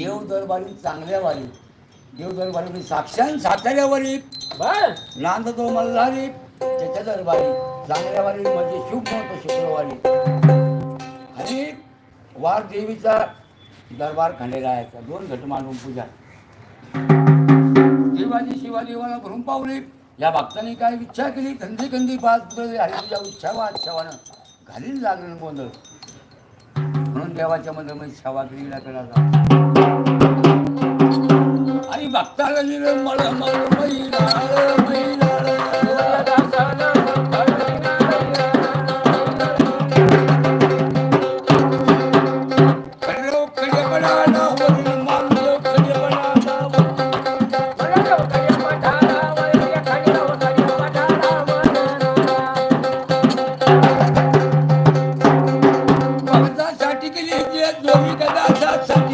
देव दरबारी चांगल्या वारी. देव दरबारी साक्षात साताऱ्या वारी. बर नांदतो मल्हारी त्याच्या दरबारी. चांगल्या वारी म्हणजे शुभ म्हणतो शुक्रवारी. आणि वार देवीचा दरबार खंडेरायाचा. दोन घट मांडून पूजा. देवाची शिवा देवाला भरून पावली. या भक्तांनी काय इच्छा केली? खंदी खंदी पाच हरी तुझ्या इच्छावा इच्छावानं घालीन लागलं गोंधळ. देवाच्या मध्ये मध्ये छावा केली करायचा आणि भक्ताला लिहिलं मळ मळ వాటికి నీ చేద్దాం కదా